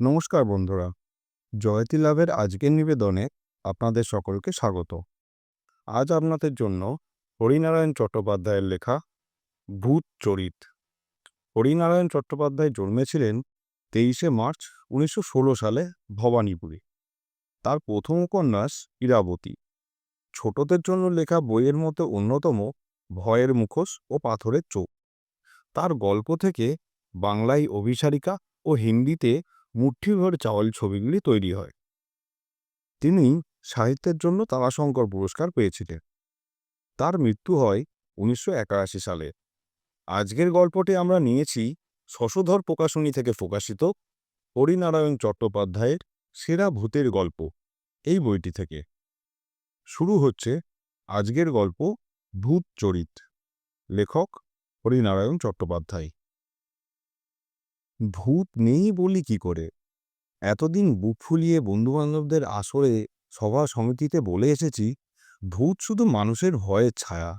নমস্কার বন্ধুরা। জয়তী লাভের আজকের নিবেদনে আপনাদের সকলকে স্বাগত। আজ আপনাদের জন্য হরিনারায়ণ চট্টোপাধ্যায়ের লেখা ভূত চরিত। হরিনারায়ণ চট্টোপাধ্যায় জন্মেছিলেন তেইশে মার্চ উনিশশো ষোলো সালে ভবানীপুরে। তার প্রথম উপন্যাস ইরাবতী। ছোটদের জন্য লেখা বইয়ের মতো অন্যতম ভয়ের মুখোশ ও পাথরের চোখ। তার গল্প থেকে বাংলায় অভিসারিকা ও হিন্দিতে মুঠ্ঠিভর চাওয়াল ছবিগুলি তৈরি হয়। তিনি সাহিত্যের জন্য তারাশঙ্কর পুরস্কার পেয়েছিলেন। তার মৃত্যু হয় উনিশশো একাশি সালে। আজকের গল্পটি আমরা নিয়েছি শশধর প্রকাশনী থেকে প্রকাশিত হরিনারায়ণ চট্টোপাধ্যায়ের সেরা ভূতের গল্প এই বইটি থেকে। শুরু হচ্ছে আজকের গল্প ভূত চরিত। লেখক হরিনারায়ণ চট্টোপাধ্যায়। ভূত নেই বলি কি করে? এতদিন বুক ফুলিয়ে বন্ধুবান্ধবদের আসরে সভা সমিতিতে বলে এসেছি, ভূত শুধু মানুষের ভয়ের ছায়া,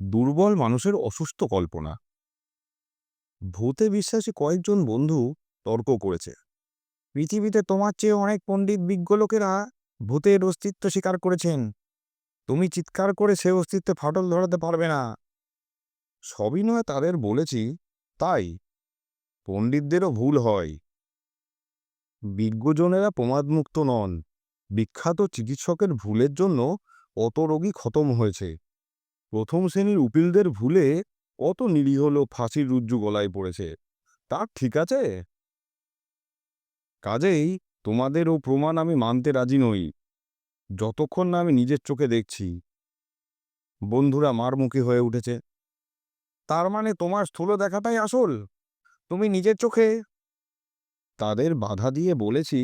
দুর্বল মানুষের অসুস্থ কল্পনা। ভূতে বিশ্বাসী কয়েকজন বন্ধু তর্ক করেছে, পৃথিবীতে তোমার চেয়ে অনেক পণ্ডিত বিজ্ঞ লোকেরা ভূতের অস্তিত্ব স্বীকার করেছেন। তুমি চিৎকার করে সে অস্তিত্বে ফাটল ধরাতে পারবে না। সবিনয় তাদের বলেছি, তাই পণ্ডিতদেরও ভুল হয়। বিজ্ঞজনেরা প্রমাদমুক্ত নন। বিখ্যাত চিকিৎসকের ভুলের জন্য অত রোগী খতম হয়েছে। প্রথম শ্রেণির উকিলদের ভুলে কত নিরীহ লোক ফাঁসির রুজ্জু গলায় পড়েছে। তা ঠিক আছে। কাজেই তোমাদের ও প্রমাণ আমি মানতে রাজি নই। যতক্ষণ না আমি নিজের চোখে দেখছি। বন্ধুরা মারমুখী হয়ে উঠেছে। তার মানে তোমার স্থূল দেখাটাই আসল? তুমি নিজের চোখে তাদের বাধা দিয়ে বলেছি,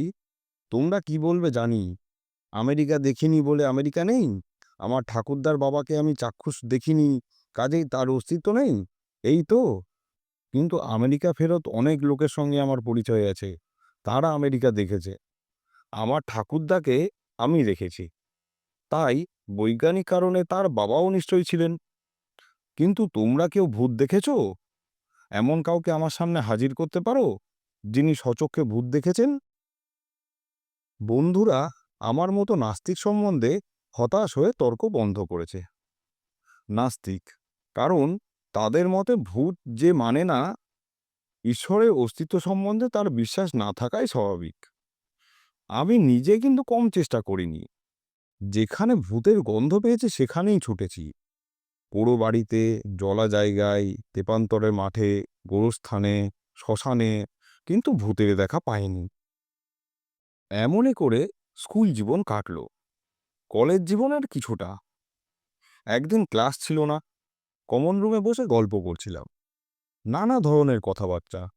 তোমরা কি বলবে জানি। আমেরিকা দেখিনি বলে আমেরিকা নেই। আমার ঠাকুরদার বাবাকে আমি চাক্ষুষ দেখিনি। কাজেই তার অস্তিত্ব নেই। এই তো। কিন্তু আমেরিকা ফেরত অনেক লোকের সঙ্গে আমার পরিচয় আছে। তারা আমেরিকা দেখেছে। আমার ঠাকুরদাকে আমি দেখেছি। তাই বৈজ্ঞানিক কারণে তার বাবাও নিশ্চয়ই ছিলেন। কিন্তু তোমরা কেউ ভূত দেখেছ? এমন কাউকে আমার সামনে হাজির করতে পারো, যিনি সচক্ষে ভূত দেখেছেন? বন্ধুরা, আমার মতো নাস্তিক সম্বন্ধে হতাশ হয়ে তর্ক বন্ধ করেছে। নাস্তিক, কারণ তাদের মতে ভূত যে মানে না, ঈশ্বরের অস্তিত্ব সম্বন্ধে তার বিশ্বাস না থাকাই স্বাভাবিক। আমি নিজে কিন্তু কম চেষ্টা করিনি। যেখানে ভূতের গন্ধ পেয়েছে, সেখানেই ছুটেছি। পোড়ো বাড়িতে, জলা জায়গায় তেপান্তরের মাঠে, গোরস্থানে, শ্মশানে, কিন্তু ভূতের দেখা পায়নি এমনই করে স্কুল জীবন কাটল। কলেজ জীবনের কিছুটা। একদিন ক্লাস ছিল না, কমন রুমে বসে গল্প করছিলাম। নানা ধরনের কথাবার্তা।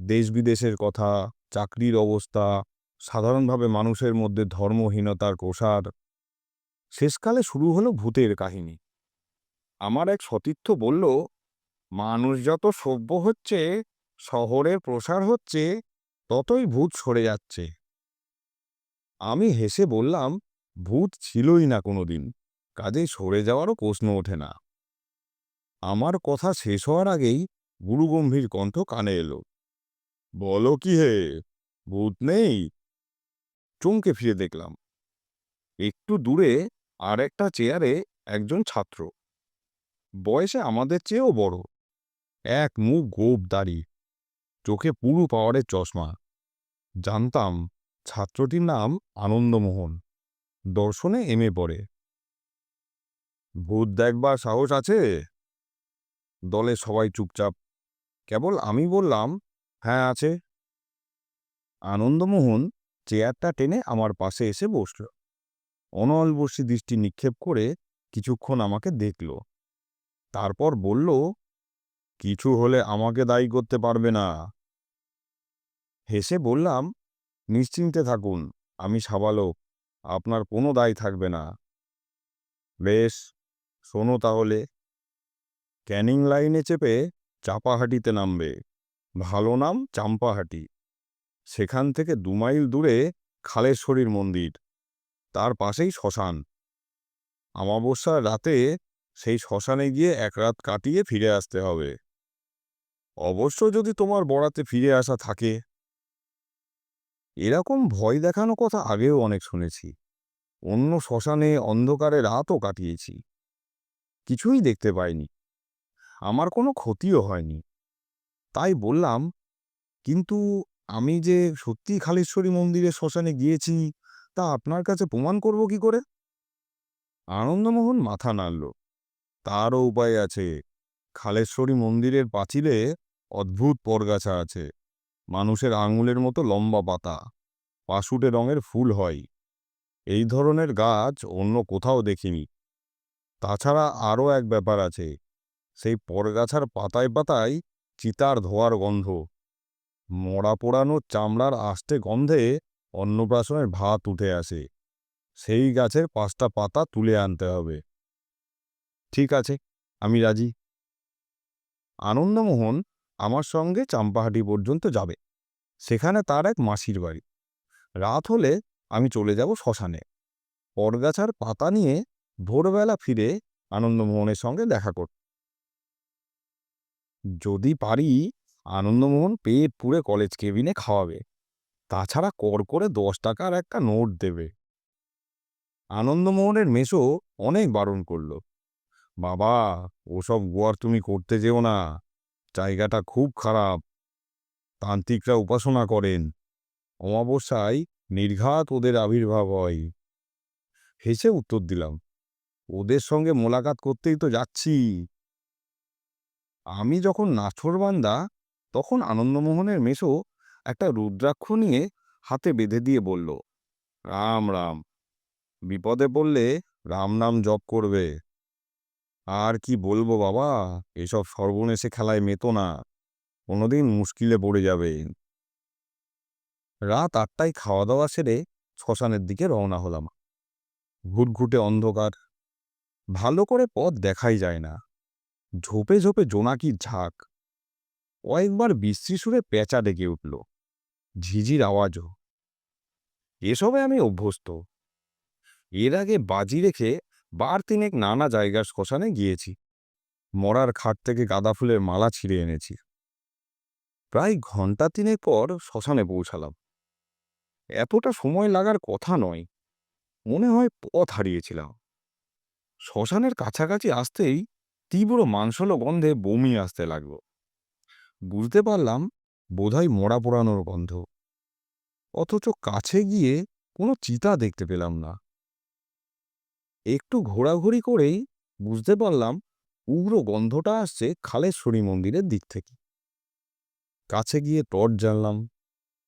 দেশ বিদেশের কথা, চাকরির অবস্থা, সাধারণভাবে মানুষের মধ্যে ধর্মহীনতার প্রসার। শেষকালে শুরু হলো ভূতের কাহিনী। আমার এক সতীর্থ বলল, মানুষ যত সভ্য হচ্ছে, শহরের প্রসার হচ্ছে, ততই ভূত সরে যাচ্ছে। আমি হেসে বললাম, ভূত ছিলই না কোনোদিন, কাজেই সরে যাওয়ারও প্রশ্ন ওঠে না। আমার কথা শেষ হওয়ার আগেই গুরুগম্ভীর কণ্ঠ কানে এলো, বলো কি হে, ভূত নেই? চমকে ফিরে দেখলাম, একটু দূরে আর একটা চেয়ারে একজন ছাত্র। বয়সে আমাদের চেয়েও বড়। এক মুখ গোপ দাড়ি, চোখে পুরু পাওয়ারের চশমা। জানতাম ছাত্রটির নাম আনন্দমোহন, দর্শনে এমে পড়ে। ভূত দেখবার সাহস আছে? দলে সবাই চুপচাপ। কেবল আমি বললাম হ্যাঁ আছে। আনন্দমোহন চেয়ারটা টেনে আমার পাশে এসে বসল। অনলবর্ষী দৃষ্টি নিক্ষেপ করে কিছুক্ষণ আমাকে দেখল। তারপর বলল, কিছু হলে আমাকে দায়ী করতে পারবে না। হেসে বললাম, নিশ্চিন্তে থাকুন, আমি সাবালক, আপনার কোনো দায় থাকবে না। বেশ, শোনো তাহলে। ক্যানিং লাইনে চেপে চাপাহাটিতে নামবে। ভালো নাম চাম্পাহাটি। সেখান থেকে দু মাইল দূরে খালেশ্বরীর মন্দির। তার পাশেই শ্মশান। অমাবস্যার রাতে সেই শ্মশানে গিয়ে এক রাত কাটিয়ে ফিরে আসতে হবে। অবশ্য যদি তোমার বরাতে ফিরে আসা থাকে। এরকম ভয় দেখানো কথা আগেও অনেক শুনেছি। অন্য শ্মশানে অন্ধকারে রাতও কাটিয়েছি। কিছুই দেখতে পাইনি। আমার কোনো ক্ষতিও হয়নি। তাই বললাম, কিন্তু আমি যে সত্যি খালেশ্বরী মন্দিরের শ্মশানে গিয়েছি, তা আপনার কাছে প্রমাণ করব কি করে? আনন্দমোহন মাথা নাড়ল। তারও উপায় আছে। খালেশ্বরী মন্দিরের পাঁচিলে অদ্ভুত পরগাছা আছে। মানুষের আঙুলের মতো লম্বা পাতা। পাশুটে রঙের ফুল হয়। এই ধরনের গাছ অন্য কোথাও দেখিনি। তাছাড়া আরও এক ব্যাপার আছে। সেই পরগাছার পাতায় পাতায় চিতার ধোয়ার গন্ধ। মরা পোড়ানো চামড়ার আষ্টে গন্ধে অন্নপ্রাশনের ভাত উঠে আসে। সেই গাছের পাঁচটা পাতা তুলে আনতে হবে। ঠিক আছে, আমি রাজি। আনন্দমোহন আমার সঙ্গে চাম্পাহাটি পর্যন্ত যাবে। সেখানে তার এক মাসির বাড়ি। রাত হলে আমি চলে যাব শ্মশানে। পরগাছার পাতা নিয়ে ভোরবেলা ফিরে আনন্দমোহনের সঙ্গে দেখা কর যদি পারি, আনন্দমোহন পেট পুড়ে কলেজ কেবিনে খাওয়াবে। তাছাড়া কর করে দশ টাকার একটা নোট দেবে। আনন্দমোহনের মেশো অনেক বারণ করল। বাবা, ওসব গোয়ার তুমি করতে যেও না। জায়গাটা খুব খারাপ। তান্ত্রিকরা উপাসনা করেন। অমাবস্যায় নির্ঘাত ওদের আবির্ভাব হয়। হেসে উত্তর দিলাম, ওদের সঙ্গে মোলাকাত করতেই তো যাচ্ছি। আমি যখন নাছোড়বান্দা তখন আনন্দমোহনের মেশো একটা রুদ্রাক্ষ নিয়ে হাতে বেঁধে দিয়ে বলল, রাম রাম। বিপদে পড়লে রাম নাম জপ করবে। আর কি বলব বাবা? এসব সর্বনেশে খেলায় মেতো না। কোনোদিন মুশকিলে পড়ে যাবে। রাত আটটায় খাওয়া দাওয়া সেরে শ্মশানের দিকে রওনা হলাম। ঘুটঘুটে অন্ধকার। ভালো করে পথ দেখাই যায় না। ঝোপে ঝোপে জোনাকির ঝাঁক। কয়েকবার বিশ্রী সুরে পেঁচা ডেকে উঠল। ঝিঝির আওয়াজও। এসবে আমি অভ্যস্ত। এর আগে বাজি রেখে বার তিনেক নানা জায়গার শ্মশানে গিয়েছি। মরার খাট থেকে গাঁদা ফুলের মালা ছিঁড়ে এনেছি। প্রায় ঘণ্টা তিনেক পর শ্মশানে পৌঁছালাম। এতটা সময় লাগার কথা নয়, মনে হয় পথ হারিয়েছিলাম। শ্মশানের কাছাকাছি আসতেই তীব্র মাংসল গন্ধে বমি আসতে লাগল। বুঝতে পারলাম বোধহয় মরা পোড়ানোর গন্ধ। অথচ কাছে গিয়ে কোনো চিতা দেখতে পেলাম না। একটু ঘোরাঘুরি করেই বুঝতে পারলাম উগ্র গন্ধটা আসছে খালেশ্বরী মন্দিরের দিক থেকে। কাছে গিয়ে টর্চ জ্বাললাম,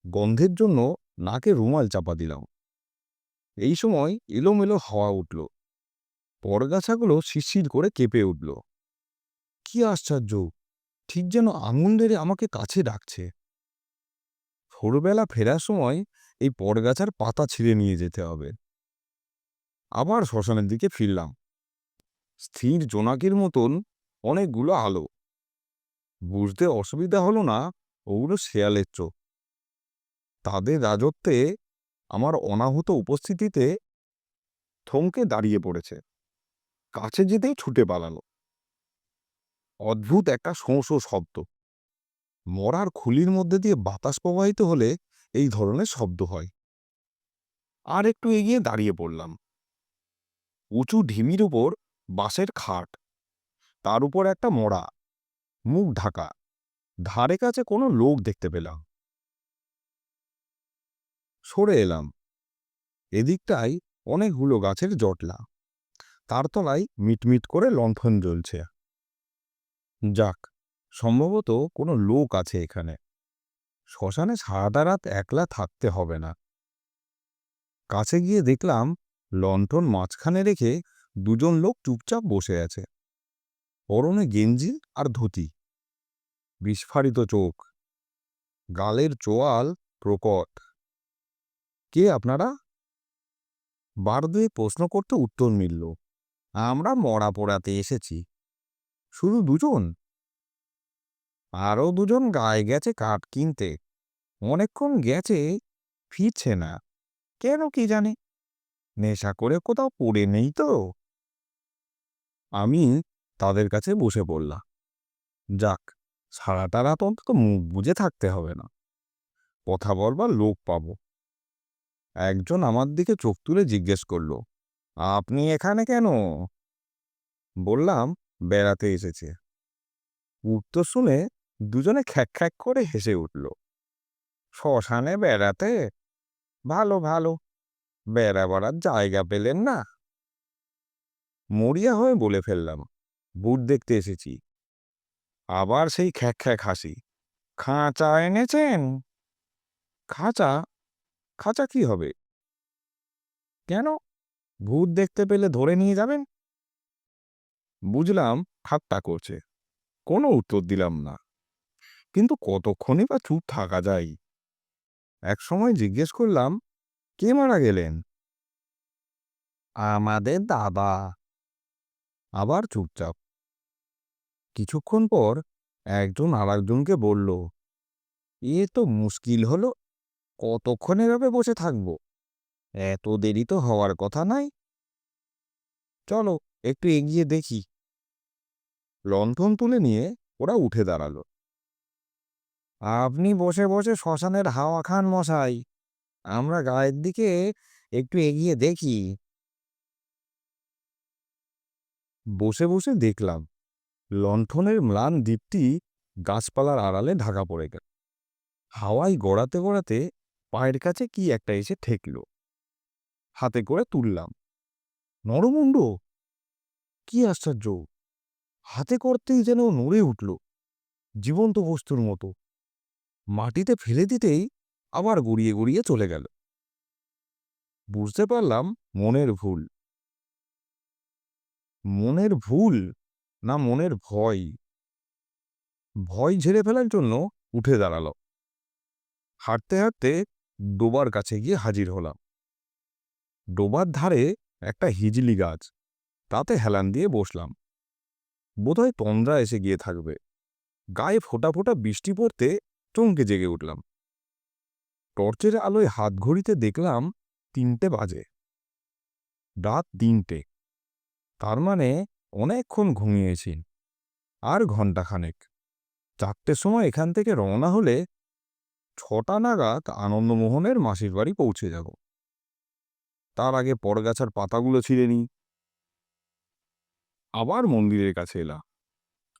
গন্ধের জন্য নাকে রুমাল চাপা দিলাম। এই সময় এলোমেলো হাওয়া উঠল, পরগাছাগুলো শিরশির করে কেঁপে উঠল। কি আশ্চর্য, ঠিক যেন আঙুল ধরে আমাকে কাছে ডাকছে। ভোরবেলা ফেরার সময় এই পরগাছার পাতা ছিঁড়ে নিয়ে যেতে হবে। আবার শ্মশানের দিকে ফিরলাম। স্থির জোনাকির মতন অনেকগুলো আলো। বুঝতে অসুবিধা হলো না ওগুলো শেয়ালের চোখ। তাদের রাজত্বে আমার অনাহত উপস্থিতিতে থমকে দাঁড়িয়ে পড়েছে। কাছে যেতেই ছুটে পালালো। অদ্ভুত একটা শোঁ শব্দ। মরার খুলির মধ্যে দিয়ে বাতাস প্রবাহিত হলে এই ধরনের শব্দ হয়। আর একটু এগিয়ে দাঁড়িয়ে পড়লাম। উঁচু ঢিমির উপর বাঁশের খাট। তার উপর একটা মরা, মুখ ঢাকা। ধারে কাছে কোনো লোক দেখতে পেলাম। সরে এলাম। এদিকটায় অনেকগুলো গাছের জটলা। তার তলায় মিটমিট করে লণ্ঠন জ্বলছে। যাক, সম্ভবত কোনো লোক আছে এখানে। শ্মশানে সারাটা রাত একলা থাকতে হবে না। কাছে গিয়ে দেখলাম লণ্ঠন মাঝখানে রেখে দুজন লোক চুপচাপ বসে আছে। পরনে গেঞ্জি আর ধুতি। বিস্ফারিত চোখ। গালের চোয়াল প্রকট। কে আপনারা? বার দুয়ে প্রশ্ন করতে উত্তর মিলল, আমরা মরা পোড়াতে এসেছি। শুধু দুজন? আরও দুজন গায়ে গেছে কাঠ কিনতে। অনেকক্ষণ গেছে, ফিরছে না। কেন কি জানে? নেশা করে কোথাও পড়ে নেই তো? আমি তাদের কাছে বসে পড়লাম। যাক, সারাটা রাত অন্তত মুখ বুঝে থাকতে হবে না। কথা বলবার লোক পাব। একজন আমার দিকে চোখ তুলে জিজ্ঞেস করল, আপনি এখানে কেন? বললাম, বেড়াতে এসেছে। উত্তর শুনে দুজনে খ্যাক খ্যাক করে হেসে উঠল, শ্মশানে বেড়াতে? ভালো ভালো। বেড়াবার জায়গা পেলেন না। মরিয়া হয়ে বলে ফেললাম ভূত দেখতে এসেছি। আবার সেই খ্যাক খ্যাক হাসি, খাঁচা এনেছেন? খাঁচা? খাঁচা কি হবে? কেন? ভূত দেখতে পেলে ধরে নিয়ে যাবেন? বুঝলাম, ঠাট্টা করছে। কোনো উত্তর দিলাম না। কিন্তু কতক্ষণই বা চুপ থাকা যায়? এক সময় জিজ্ঞেস করলাম কে মারা গেলেন? আমাদের দাদা। আবার চুপচাপ। কিছুক্ষণ পর একজন আর একজনকে বলল এ তো মুশকিল হলো কতক্ষণ এভাবে বসে থাকব? এত দেরি তো হওয়ার কথা নাই। চলো একটু এগিয়ে দেখি। লণ্ঠন তুলে নিয়ে ওরা উঠে দাঁড়াল। আপনি বসে বসে শ্মশানের হাওয়া খান মশাই। আমরা গায়ের দিকে একটু এগিয়ে দেখি। বসে বসে দেখলাম, লণ্ঠনের ম্লান দ্বীপটি গাছপালার আড়ালে ঢাকা পড়ে গেল। হাওয়ায় গড়াতে গড়াতে পায়ের কাছে কি একটা এসে ঠেকল। হাতে করে তুললাম। নরমুণ্ড! কি আশ্চর্য! হাতে করতেই যেন নড়ে উঠল, জীবন্ত বস্তুর মতো। মাটিতে ফেলে দিতেই আবার গড়িয়ে গড়িয়ে চলে গেল। বুঝতে পারলাম, মনের ভুল। মনের ভুল? না, মনের ভয়। ভয় ঝেড়ে ফেলার জন্য উঠে দাঁড়াল। হাঁটতে হাঁটতে ডোবার কাছে গিয়ে হাজির হলাম। ডোবার ধারে একটা হিজলি গাছ, তাতে হেলান দিয়ে বসলাম। বোধহয় তন্দ্রা এসে গিয়ে থাকবে। গায়ে ফোঁটা ফোঁটা বৃষ্টি পড়তে চমকে জেগে উঠলাম। টর্চের আলোয় হাত ঘড়িতে দেখলাম তিনটে বাজে। রাত তিনটে। তার মানে অনেকক্ষণ ঘুমিয়েছি, আর ঘণ্টাখানেক। চারটের সময় এখান থেকে রওনা হলে ছটা নাগাদ আনন্দমোহনের মাসির বাড়ি পৌঁছে যাব। তার আগে পরগাছার পাতাগুলো ছিঁড়ে নিই। আবার মন্দিরের কাছে এলাম।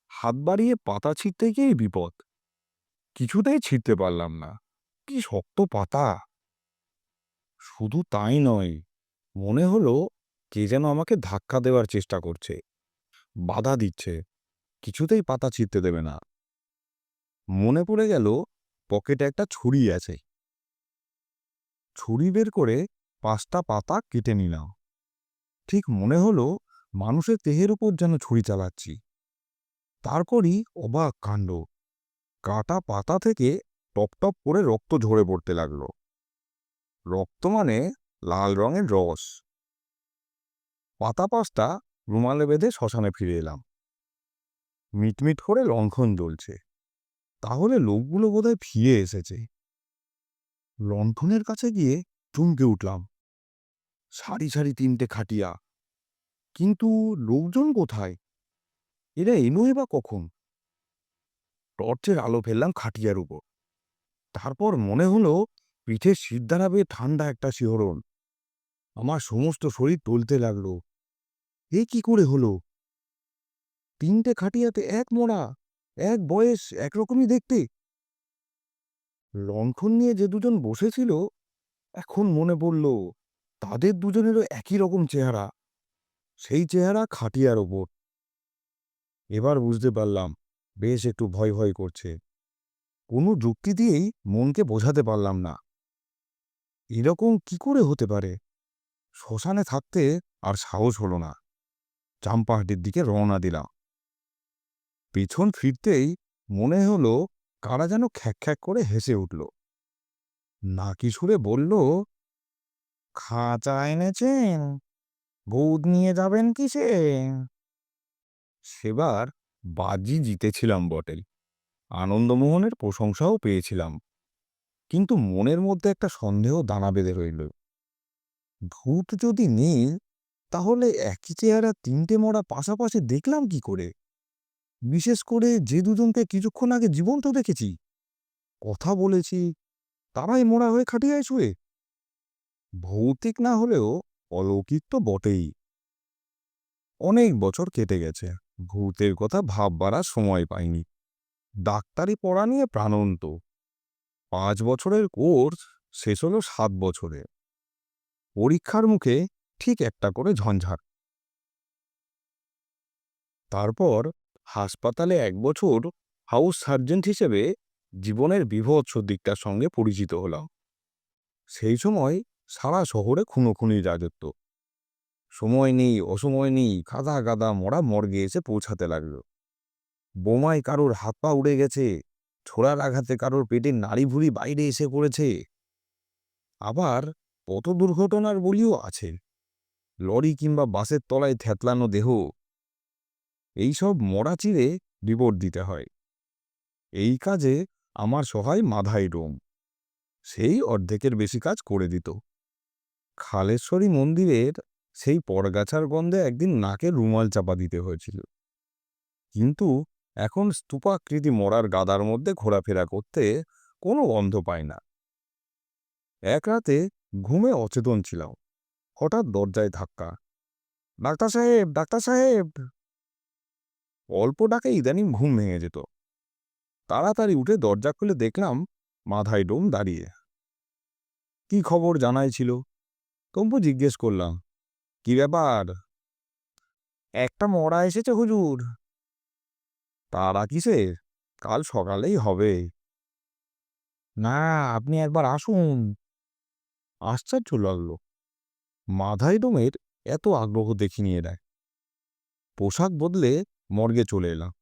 হাত বাড়িয়ে পাতা ছিঁড়তে গিয়েই বিপদ। কিছুতেই ছিঁড়তে পারলাম না। কি শক্ত পাতা? শুধু তাই নয়, মনে হলো কে যেন আমাকে ধাক্কা দেওয়ার চেষ্টা করছে, বাধা দিচ্ছে, কিছুতেই পাতা ছিঁড়তে দেবে না। মনে পড়ে গেল পকেটে একটা ছুরি আছে। ছুরি বের করে পাঁচটা পাতা কেটে নিলাম। ঠিক মনে হলো মানুষের দেহের উপর যেন ছুরি চালাচ্ছি। তারপরই অবাক কাণ্ড। কাটা পাতা থেকে টপ টপ করে রক্ত ঝরে পড়তে লাগল। রক্ত মানে লাল রঙের রস। পাতা পাঁচটা রুমালে বেঁধে শ্মশানে ফিরে এলাম। মিটমিট করে লণ্ঠন জ্বলছে। তাহলে লোকগুলো বোধহয় ফিরে এসেছে। লণ্ঠনের কাছে গিয়ে চমকে উঠলাম। সারি সারি তিনটে খাটিয়া। কিন্তু লোকজন কোথায়? এরা এনোই বা কখন? টর্চের আলো ফেললাম খাটিয়ার উপর। তারপর মনে হলো পিঠে সিদ্ধারা বেয়ে ঠান্ডা একটা শিহরণ। আমার সমস্ত শরীর টলতে লাগল। এ কি করে হলো? তিনটে খাটিয়াতে এক মোড়া এক বয়স, একরকমই দেখতে। লণ্ঠন নিয়ে যে দুজন বসেছিল, এখন মনে পড়ল তাদের দুজনেরও একই রকম চেহারা। সেই চেহারা খাটিয়ার ওপর। এবার বুঝতে পারলাম, বেশ একটু ভয় ভয় করছে। কোনো যুক্তি দিয়েই মনকে বোঝাতে পারলাম না। এরকম কি করে হতে পারে? শ্মশানে থাকতে আর সাহস হলো না। চাম্পাহাটির দিকে রওনা দিলাম। পেছন ফিরতেই মনে হলো কারা যেন খ্যাক খ্যাক করে হেসে উঠল। নাকি সুরে বলল, খাঁচা এনেছেন? ভূত নিয়ে যাবেন কিসে? সেবার বাজি জিতেছিলাম বটে আনন্দমোহনের প্রশংসাও পেয়েছিলাম। কিন্তু মনের মধ্যে একটা সন্দেহ দানা বেঁধে রইল। ভূত যদি নেই, তাহলে একই চেহারা তিনটে মরা পাশাপাশি দেখলাম কি করে? বিশেষ করে যে দুজনকে কিছুক্ষণ আগে জীবন্ত দেখেছি। কথা বলেছি, তারাই মোড়া হয়ে খাটিয়ায় শুয়ে। ভৌতিক না হলেও অলৌকিক তো বটেই। অনেক বছর কেটে গেছে, ভূতের কথা ভাববার সময় পাইনি। ডাক্তারি পড়া নিয়ে প্রাণন্ত। পাঁচ বছরের কোর্স শেষ হলো সাত বছরে। পরীক্ষার মুখে ঠিক একটা করে ঝঞ্ঝাট। তারপর হাসপাতালে এক বছর হাউস সার্জেন্ট হিসেবে জীবনের বিভৎস দিকটার সঙ্গে পরিচিত হলাম। সেই সময় সারা শহরে খুনোখুনির রাজত্ব। সময় নেই, অসময় নেই গাদা গাদা মরা মর্গে এসে পৌঁছাতে লাগল। বোমায় কারোর হাত পা উড়ে গেছে, ছোড়ার আঘাতে কারোর পেটের নাড়ি ভুড়ি বাইরে এসে পড়েছে। আবার কত দুর্ঘটনার বলিও আছে। লরি কিংবা বাসের তলায় থ্যাতলানো দেহ। এইসব মরা চিরে রিপোর্ট দিতে হয়। এই কাজে আমার সহায় মাধাই ডোম সেই অর্ধেকের বেশি কাজ করে দিত। খালেশ্বরী মন্দিরের সেই পরগাছার গন্ধে একদিন নাকে রুমাল চাপা দিতে হয়েছিল। কিন্তু এখন স্তূপাকৃতি মরার গাদার মধ্যে ঘোরাফেরা করতে কোনো গন্ধ পায় না। এক রাতে ঘুমে অচেতন ছিলাম। হঠাৎ দরজায় ধাক্কা। ডাক্তার সাহেব ডাক্তার সাহেব! অল্প ডাকে ইদানিং ঘুম ভেঙে যেত। তাড়াতাড়ি উঠে দরজা খুলে দেখলাম মাথায় ডোম দাঁড়িয়ে। কি খবর জানাই ছিল? তম্পু জিজ্ঞেস করলাম, কি ব্যাপার? একটা মরা এসেছে হুজুর। তারা কিসের? কাল সকালেই হবে। না, আপনি একবার আসুন। আশ্চর্য লাগল। মাধাই ডোমের এত আগ্রহ দেখিনি এরা পোশাক বদলে মর্গে চলে এলাম।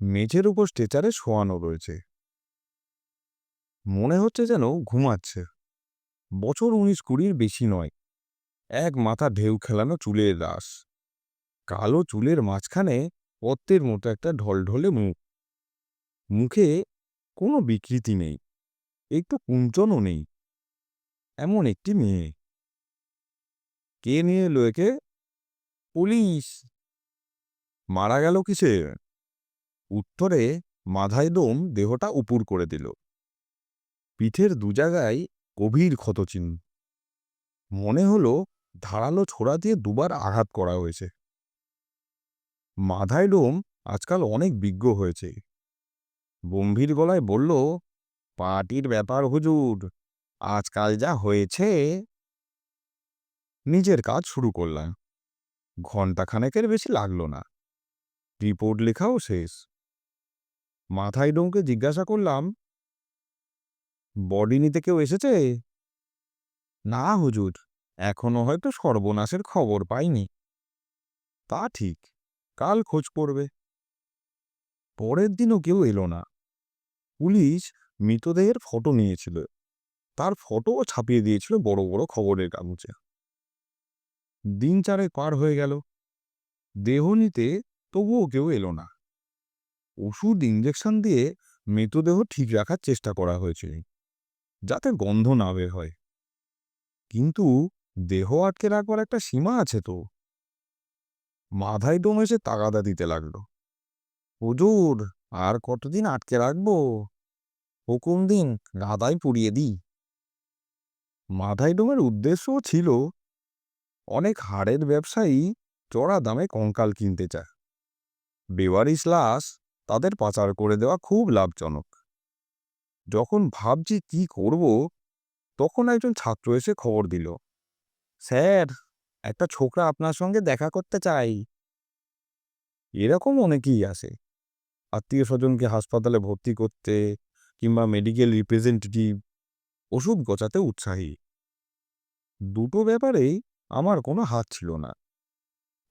মেঝের উপর স্ট্রেচারে শোয়ানো রয়েছে। মনে হচ্ছে যেন ঘুমাচ্ছে। বছর উনিশ কুড়ির বেশি নয়। এক মাথা ঢেউ খেলানো চুলের রাস। কালো চুলের মাঝখানে পত্তের মতো একটা ঢলঢলে মুখ। মুখে কোনো বিকৃতি নেই, একটু কুঞ্চনও নেই, এমন একটি মেয়ে। কে নিয়ে এলো একে? পুলিশ। মারা গেল কিসে? উত্তরে মাথায় দম দেহটা উপুর করে দিল। পিঠের দু জায়গায় গভীর ক্ষতচিহ্ন। মনে হলো ধারালো ছোড়া দিয়ে দুবার আঘাত করা হয়েছে। মাথায় ডোম আজকাল অনেক বিজ্ঞ হয়েছে। গম্ভীর গলায় বলল, পার্টির ব্যাপার হুজুর, আজকাল যা হয়েছে নিজের কাজ শুরু করলাম। ঘণ্টাখানেকের বেশি লাগল না। রিপোর্ট লেখাও শেষ। মাথায় ডোমকে জিজ্ঞাসা করলাম, বডি নিতে কেউ এসেছে? না হুজুর, এখনও হয়তো সর্বনাশের খবর পাইনি। তা ঠিক। কাল খোঁজ পড়বে পরের দিনও কেউ এলো না। পুলিশ মৃতদেহের ফটো নিয়েছিল। তার ফটোও ছাপিয়ে দিয়েছিল বড় বড় খবরের কাগজে। দিন চারেক পার হয়ে গেল। দেহ নিতে তবুও কেউ এলো না। ওষুধ ইঞ্জেকশন দিয়ে মৃতদেহ ঠিক রাখার চেষ্টা করা হয়েছিল যাতে গন্ধ না বের হয়। কিন্তু দেহ আটকে রাখবার একটা সীমা আছে তো। মাথায় ডোম এসে তাগাদা দিতে লাগল। হুজুর, আর কতদিন আটকে রাখব? হুকুম দিন, গাদায় পুড়িয়ে দিই। মাথায় ডোমের উদ্দেশ্যও ছিল, অনেক হাড়ের ব্যবসায়ী চড়া দামে কঙ্কাল কিনতে চায়। বেওয়ারিশ লাশ তাদের পাচার করে দেওয়া খুব লাভজনক। যখন ভাবছি কি করব, তখন একজন ছাত্র এসে খবর দিল, স্যার একটা ছোকরা আপনার সঙ্গে দেখা করতে চাই এরকম অনেকেই আসে আত্মীয় স্বজনকে হাসপাতালে ভর্তি করতে কিংবা মেডিকেল রিপ্রেজেন্টেটিভ ওষুধ গোছাতে উৎসাহী। দুটো ব্যাপারেই আমার কোনো হাত ছিল না।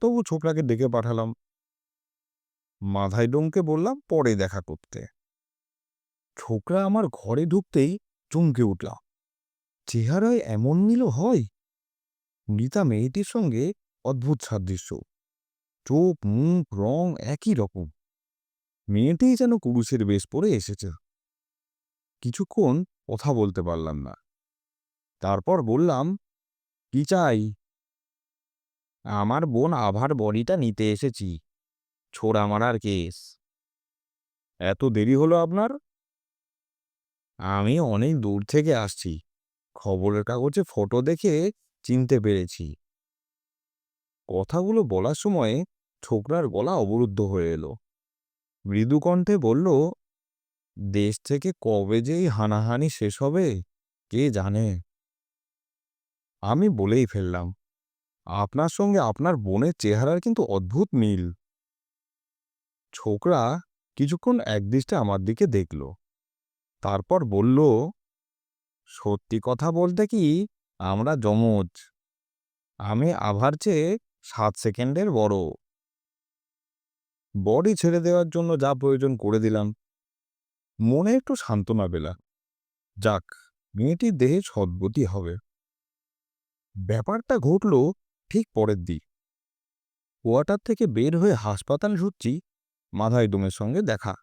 তবু ছোকরাকে ডেকে পাঠালাম। মাথায় ডোমকে বললাম, পরে দেখা করতে। ছোকরা আমার ঘরে ঢুকতেই চমকে উঠলাম চেহারায় এমন মিল হয় মৃতা মেয়েটির সঙ্গে অদ্ভুত সাদৃশ্য। চোখ, মুখ, রং একই রকম। মেয়েটিই যেন কুরুষের বেশ পরে এসেছে। কিছুক্ষণ কথা বলতে পারলাম না। তারপর বললাম, কি চাই? আমার বোন আভার বডিটা নিতে এসেছি। ছোড়া মারার কেস। এত দেরি হলো আপনার? আমি অনেক দূর থেকে আসছি। খবরের কাগজে ফটো দেখে চিনতে পেরেছি। কথাগুলো বলার সময় ছোকরার গলা অবরুদ্ধ হয়ে এলো। মৃদুকণ্ঠে বলল, দেশ থেকে কবে যে এই হানাহানি শেষ হবে, কে জানে? আমি বলেই ফেললাম, আপনার সঙ্গে আপনার বোনের চেহারার কিন্তু অদ্ভুত মিল। ছোকরা কিছুক্ষণ একদৃষ্টে আমার দিকে দেখল, তারপর বলল, সত্যি কথা বলতে কি আমরা যমজ। আমি আভার চেয়ে সাত সেকেন্ডের বড়। বডি ছেড়ে দেওয়ার জন্য যা প্রয়োজন করে দিলাম। মনে একটু সান্ত্বনা পেলাম। যাক, মেয়েটির দেহে সদ্গতি হবে। ব্যাপারটা ঘটল ঠিক পরের দিক কোয়ার্টার থেকে বের হয়ে হাসপাতাল ঢুকছি মাথায় ডুমের সঙ্গে দেখা।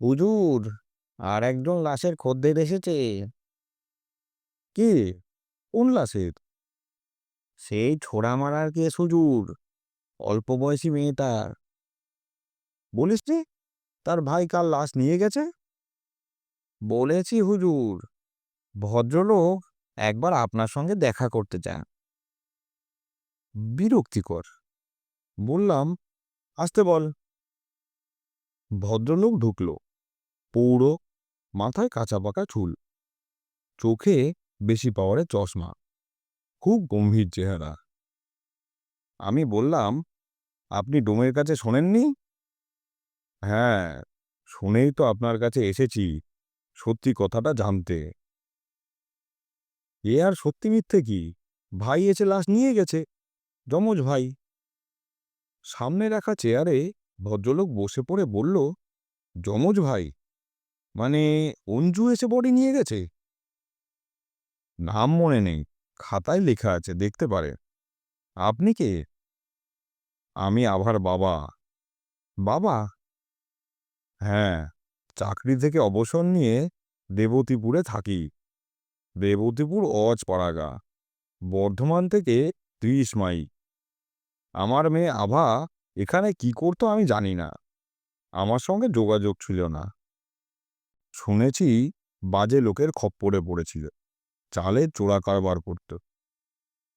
হুজুর, আর একজন লাশের খদ্দের এসেছে। কে? কোন লাশের সেই ছোড়া মারার কেস হুজুর অল্প বয়সী মেয়েটার বলিস নি, তার ভাই কাল লাশ নিয়ে গেছে? বলেছি হুজুর। ভদ্রলোক একবার আপনার সঙ্গে দেখা করতে চান বিরক্তিকর। বললাম, আসতে বল। ভদ্রলোক ঢুকল। পৌর মাথায় কাঁচা পাকা চুল। চোখে বেশি পাওয়ারে চশমা। খুব গম্ভীর চেহারা। আমি বললাম, আপনি ডোমের কাছে শোনেননি? হ্যাঁ শুনেই তো আপনার কাছে এসেছি। সত্যি কথাটা জানতে। এ আর সত্যি মিথ্যে কি? ভাই এসে লাশ নিয়ে গেছে। যমজ ভাই। সামনে রাখা চেয়ারে ভদ্রলোক বসে পড়ে বলল, যমজ ভাই মানে অঞ্জু এসে বডি নিয়ে গেছে? নাম মনে নেই, খাতায় লেখা আছে, দেখতে পারে আপনি কে? আমি আভার বাবা। বাবা? হ্যাঁ চাকরি থেকে অবসর নিয়ে দেবতীপুরে থাকি। দেবতীপুর অজ পাড়াগা বর্ধমান থেকে ত্রিশ মাইল। আমার মেয়ে আভা এখানে কি করতো আমি জানি না। আমার সঙ্গে যোগাযোগ ছিল না। শুনেছি বাজে লোকের খপ্পরে পড়েছিল। চালের চোরা কারবার করত।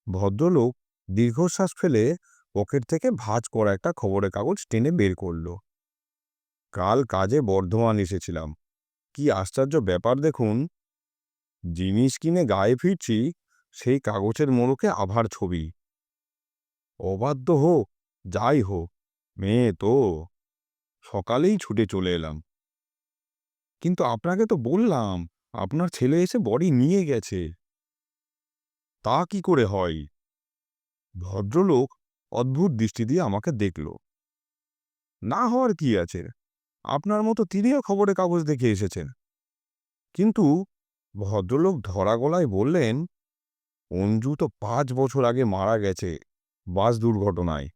ভদ্রলোক দীর্ঘশ্বাস ফেলে পকেট থেকে ভাঁজ করা একটা খবরের কাগজ টেনে বের করল। কাল কাজে বর্ধমান এসেছিলাম। কি আশ্চর্য ব্যাপার দেখুন। জিনিস কিনে গায়ে ফিরছি, সেই কাগজের মোড়কে আভার ছবি। অবাধ্য হোক যাই হোক মেয়ে তো। সকালেই ছুটে চলে এলাম। কিন্তু আপনাকে তো বললাম আপনার ছেলে এসে বডি নিয়ে গেছে। তা কি করে হয়? ভদ্রলোক অদ্ভুত দৃষ্টি দিয়ে আমাকে দেখল। না হওয়ার কি আছে? আপনার মতো তিনিও খবরে কাগজ দেখে এসেছেন। কিন্তু ভদ্রলোক ধরা গলায় বললেন, অঞ্জু তো পাঁচ বছর আগে মারা গেছে বাস দুর্ঘটনায়।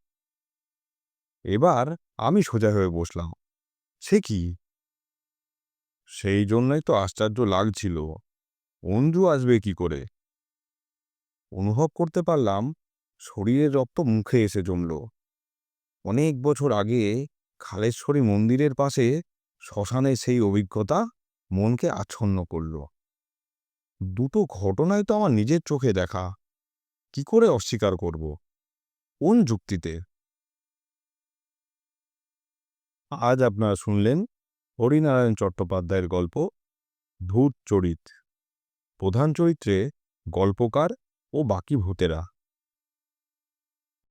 এবার আমি সোজা হয়ে বসলাম। সে কি? সেই জন্যই তো আশ্চর্য লাগছিল। অঞ্জু আসবে কি করে? অনুভব করতে পারলাম শরীরের রক্ত মুখে এসে জমল। অনেক বছর আগে খালেশ্বরী মন্দিরের পাশে শ্মশানের সেই অভিজ্ঞতা মনকে আচ্ছন্ন করল। দুটো ঘটনায় তো আমার নিজের চোখে দেখা। কি করে অস্বীকার করব? কোন যুক্তিতে? আজ আপনারা শুনলেন হরিনারায়ণ চট্টোপাধ্যায়ের গল্প ভূত চরিত। প্রধান চরিত্রে গল্পকার ও বাকি ভূতেরা।